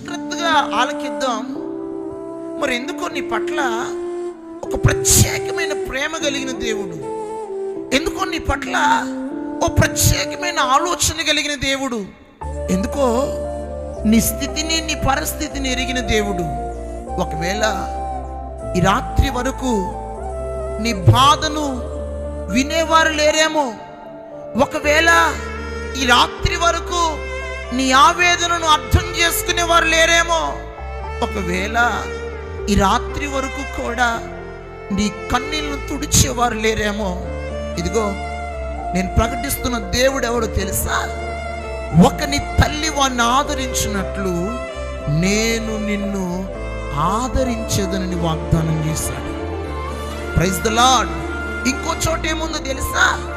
జాగ్రత్తగా ఆలకిద్దాం. మరి ఎందుకో నీ పట్ల ఒక ప్రత్యేకమైన ప్రేమ కలిగిన దేవుడు. ఎందుకో నీ పట్ల ఓ ప్రత్యేకమైన ఆలోచన కలిగిన దేవుడు. ఎందుకో నీ స్థితిని నీ పరిస్థితిని ఎరిగిన దేవుడు. ఒకవేళ ఈ రాత్రి వరకు నీ బాధను వినేవారు లేరేమో. ఒకవేళ ఈ రాత్రి వరకు నీ ఆవేదనను అర్థం చేసుకునేవారు లేరేమో. ఒకవేళ ఈ రాత్రి వరకు కూడా నీ కన్నీళ్ళను తుడిచేవారు లేరేమో. ఇదిగో నేను ప్రకటిస్తున్న దేవుడు ఎవడో తెలుసా? ఒకని తల్లి వాడిని ఆదరించినట్లు నేను నిన్ను ఆదరించేదనని వాగ్దానం చేశాడు. ప్రైజ్ ద లాడ్ ఇంకో చోట ఏముందో తెలుసా?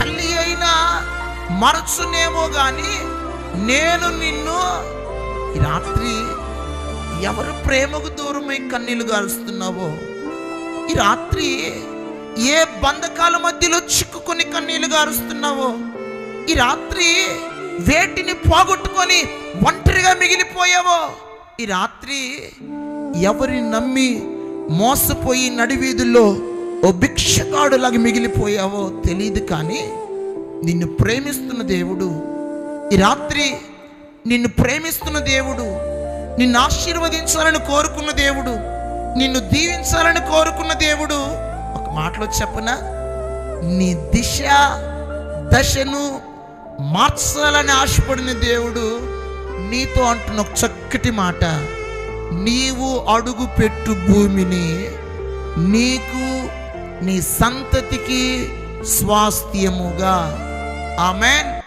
తల్లి అయినా మరచునేమో కానీ నేను నిన్ను ఈ రాత్రి ఎవరు ప్రేమకు దూరమై కన్నీలు గారుస్తున్నావో? ఈ రాత్రి ఏ బంధకాల మధ్యలో చిక్కుకొని కన్నీలు గారుస్తున్నావో? ఈ రాత్రి వేటిని పోగొట్టుకొని ఒంటరిగా మిగిలిపోయావో? ఈ రాత్రి ఎవరిని నమ్మి మోసపోయి నడివీధుల్లో ఓ భిక్షకాడులాగా మిగిలిపోయావో తెలియదు కానీ నిన్ను ప్రేమిస్తున్న దేవుడు ఈ రాత్రి నిన్ను ప్రేమిస్తున్న దేవుడు నిన్ను ఆశీర్వదించాలని కోరుకున్న దేవుడు నిన్ను దీవించాలని కోరుకున్న దేవుడు ఒక మాటలో చెప్పన? నీ దిశ దశను మార్చాలని ఆశపడిన దేవుడు నీతో అంటున్న ఒక చక్కటి మాట. నీవు అడుగు పెట్టు భూమిని నీకు నీ సంతతికి స్వాస్థ్యముగా. ఆమెన్.